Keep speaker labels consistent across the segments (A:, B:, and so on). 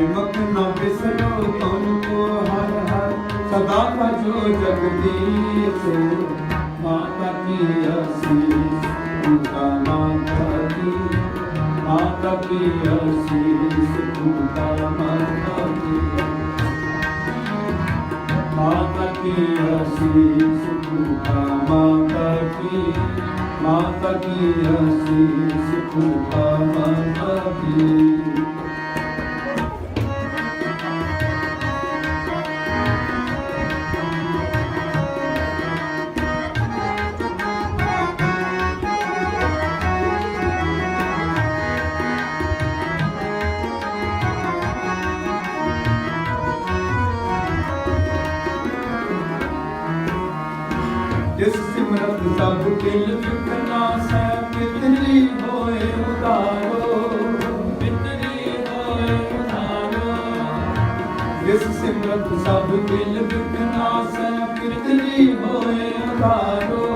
A: ਨਿਮਕ ਨਾ ਬਿਸਰੋ ਤੁਮ ਕੋ ਹਰ ਹਰ ਸਦਾ ਭਜੋ ਜਗਦੀਸ਼। ਮਾਤਾ ਕੀ ਅਸੀਸ ਉਨਕਾ ਨਾਮ ਧਰਤੀ ਮਾਤਾ ਕੀ ਅਸੀਸ ਉਨਕਾ ਨਾਮ ਧਰਤੀ ਮਾਤਾ ਕੀ ਅਸੀਸ ਉਨਕਾ ਮਾਤਾ ਕੀ। ਮਾਤਾ ਕੀ ਅਸੀਸ ਉਨਕਾ ਨਾਮ ਸਿਮਰਤ ਸਭ ਦਿਲ ਵਿਕਨਾ ਸੈ ਕਿਤਨੀ ਹੋਏ ਉਦਾਰੋ ਕਿਤਨੀ ਹੋਏ ਉਦਾਰੋ ਜਿਸ ਸਿਮਰਤ ਸਭ ਦਿਲ ਵਿਕਨਾ ਸੈ ਕਿਤਨੀ ਹੋਏ ਉਦਾਰੋ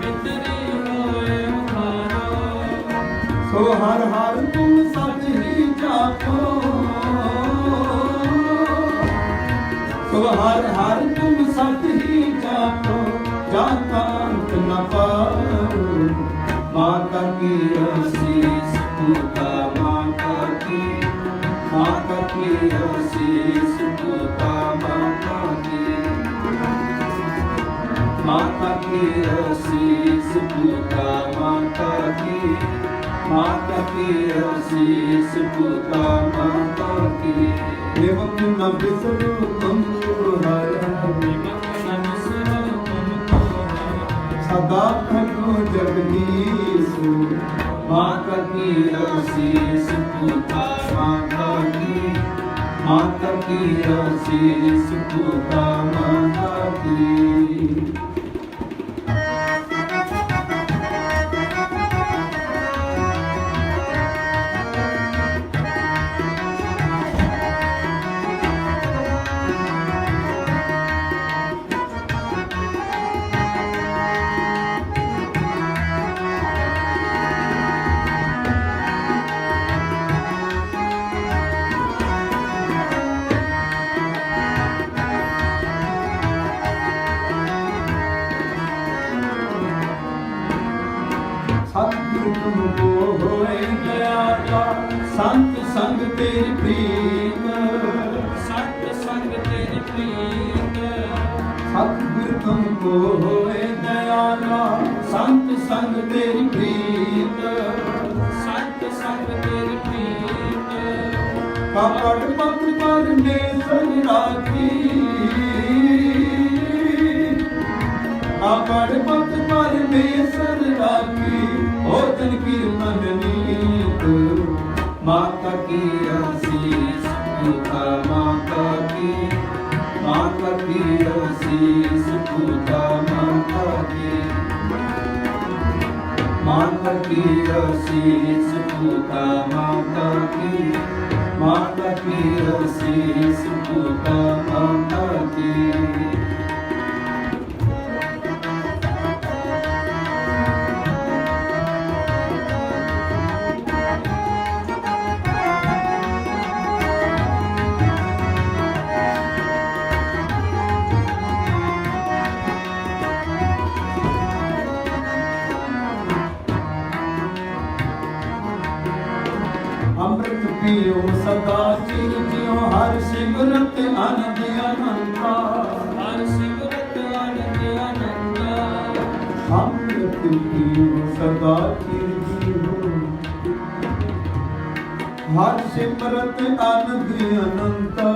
A: ਕਿਤਨੀ ਹੋਏ ਉਦਾਰੋ ਸੋ ਹਰ ਹਰ ਤੁਮ ਸਦ ਹੀ ਜਾਪੋ ਸੋ ਹਰ ਹਰ ਤੁਮ ਸਭ ਹੀ ਜਾਪੋ ਮਾਤਾ ਕੀ ਅਸੀਸ ਪੁਤਾ ਮਾਤਾ ਕੀ ਮਾਤਾ ਕੀ ਅਸੀਸ ਪੁਤਾ ਮਾਤਾ ਕੀ। ਮਾਤਾ ਕੀ ਅਸੀਸ ਪੁਤਾ ਮਾਤਾ ਕੀ ਮਾਤਾ ਕੀ ਅਸੀਸ ਪੁਤਾ ਮਾਤਾ ਕੀ। ਨਿਮਕ ਨ ਬਿਸਰੋ ਤੁਮ ਹਰ ਨਿਮਕ ਨ ਬਿਸਰੋ ਤੁਮ ਸਦਾ ਭਜੋ ਜਗਦੀਸ਼ ਮਾਤਾ ਕੀ ਅਸੀਸ ਪੁਤਾ ਮਾਤਾ ਕੀ ਮਾਤਾ ਕੀ ਅਸੀਸ ਪੁਤਾ ਮਾਤਾ ਕੀ ਸੰਗ ਤੇਰੀ ਪ੍ਰੀਤ। ਸੰਤ ਸੰਗ ਤੇਰੀ ਪ੍ਰੀਤ। ਕਾਪੜ ਪਤ ਪਰ ਮੇ ਸਨ ਰਾਖੀ। ਆਪੜ ਪਤ ਪਰ ਮੇਸਰ ਰਾਖੀ। ਭੋਜਨ ਕੀ ਮਨ ਨੀਤ। ਮਾਤਾ ਕੀ ਅਸੀਸ ਪੁਤਾ ਮਾਤਾ ਕੀ। ਮਾਤਾ ਕੀ ਅਸੀਸ ਪੁਤਾ ਮਾਤਾ ਕੀ। ਮਾਤਾ ਕੀ ਅਸੀਸ ਪੁਤਾ ਮਾਤਾ ਕੀ। ਮਾਤਾ ਕੀ ਅਸੀਸ ਪੁਤਾ ਮਾਤਾ ਕੀ। ਅੰਮ੍ਰਿਤ ਪੀਓ ਸਦਾ ਚਿਰ ਜਿਉ ਹਰ ਸਿਮਰਤ ਆਨੰਦ ਅਨੰਤਾ ਹਰ ਸਿਮਰਤ ਆਨੰਦ ਅਨੰਤਾ ਅੰਮ੍ਰਿਤ ਪੀਓ ਸਦਾ ਚਿਰ ਜਿਉ। ਹਰ ਸਿਮਰਤ ਆਨੰਦ ਅਨੰਤਾ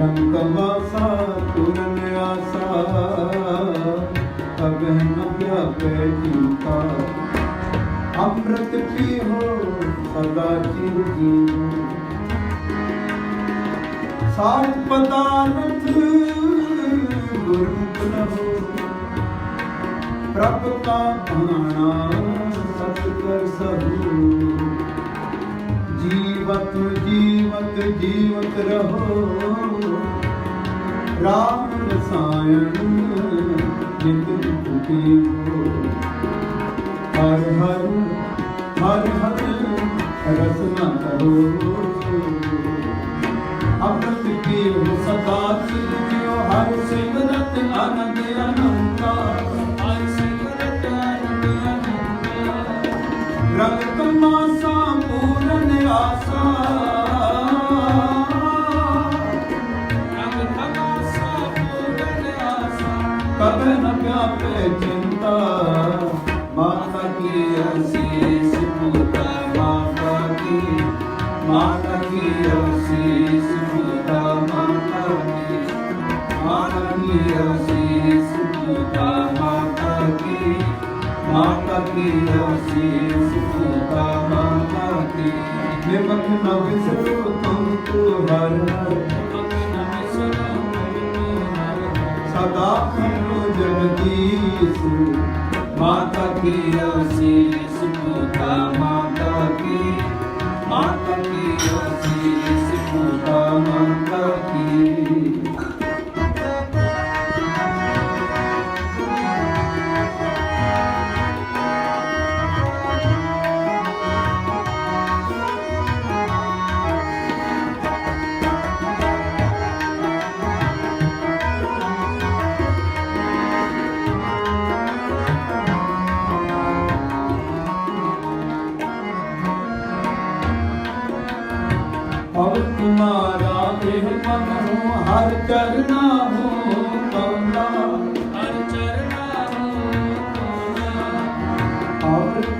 A: ਰੰਗ ਵਾਸਾ ਤੁਰਨ ਆਸਾ ਕਬਹਿ ਨ ਪਿਆਵੇ ਜੀਤਾ। ਅੰਮ੍ਰਿਤ ਪੀਓ ਸਦਾ ਚਿਰ ਜੀਓ ਸਾਧ ਪਦਾਰਥ ਗੁਰਮੁਖ ਲਹੋ ਪ੍ਰਭ ਕਾ ਭਾਣਾ ਸਤ ਕਰ ਸਭੂ ਜੀਵਤ ਜੀਵਤ ਜੀਵਤ ਰਹੋ ਰਾਮ ਰਸਾਇਣ ਨਿਤ ਨਿਤ ਹਰ ਹਰ ਹਰ ਹਰ ਰਸਨਾ
B: ਕਰੋ ਕੀ ਅਸੀਸ ਮਾਤਾ ਕੀ ਮਾਤਾ ਕੀ ਅਸੀਸ ਪੂਤਾ ਮਾਤਾ ਕੀ ਮਾਤਾ ਕੀ ਅਸੀਸ ਪੂਤਾ ਮਾਤਾ ਕੀ ਮਾਤਾ ਕੀ ਅਸੀਸ ਪੂਤਾ ਮਾਤਾ ਕੀ। ਨਿਮਕ ਨ ਵਿਸਰੋ ਤੁਮ ਤੋ ਹਰ, ਨਿਮਕ ਨ ਵਿਸਰੋ ਤੁਮ ਤੋ ਹਰ। ਸਦਾ ਖੰਡੋ ਜਗਦੀਸ਼, ਮਾਤਾ ਕੀ ਅਸੀਸ ਮਾਤਾ ਕੀ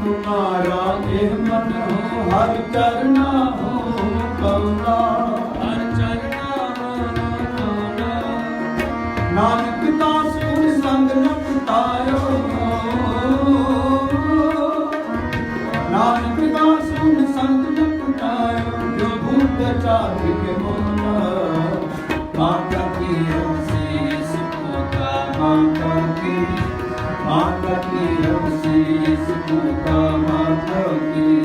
B: ਤੁਮਾਰਾ ਇਹ ਮਨ ਹੋ ਹਰ ਚਰਨਾ ਹੋ ਕੌਲਾ ਹਰ ਚਰਨਾ ਹੋ ਕੌਲਾ ਨਾਨਕ ਮਾਤਾ ਕੀ ਅਸੀਸ ਪੂਤਾ ਮਾਤਾ ਕੀ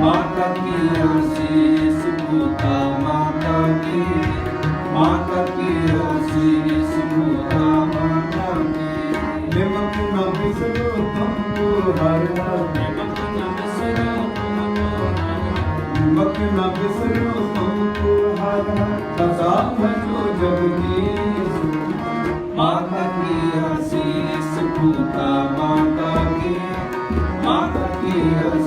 B: ਮਾਤਾ ਕੀ ਅਸੀਸ ਪੂਤਾ ਮਾਤਾ ਕੀ ਮਾਤਾ ਕੀ ਅਸੀਸ ਪੂਤਾ ਮਾਤਾ ਕੀ ਨਿਮਕ ਨ ਵਿਸਰੋ ਤੁਮ ਕੋ ਹਰ ਨਿਮਕ ਨ ਵਿਸਰੋ ਤੁਮ ਕੋ ਹਰ ਨਿਮਕ ਨ ਵਿਸਰੋ ਤੁਮ ਕੋ ਹਰ ਸਦਾ ਭਜੋ ਜਗਦੀਸ਼ ਮਾਤਾ ਕੀ ਅਸੀਸ ਪੂਤਾ ਮਾਤਾ ਕੀ ਮਾਤਾ ਕੀ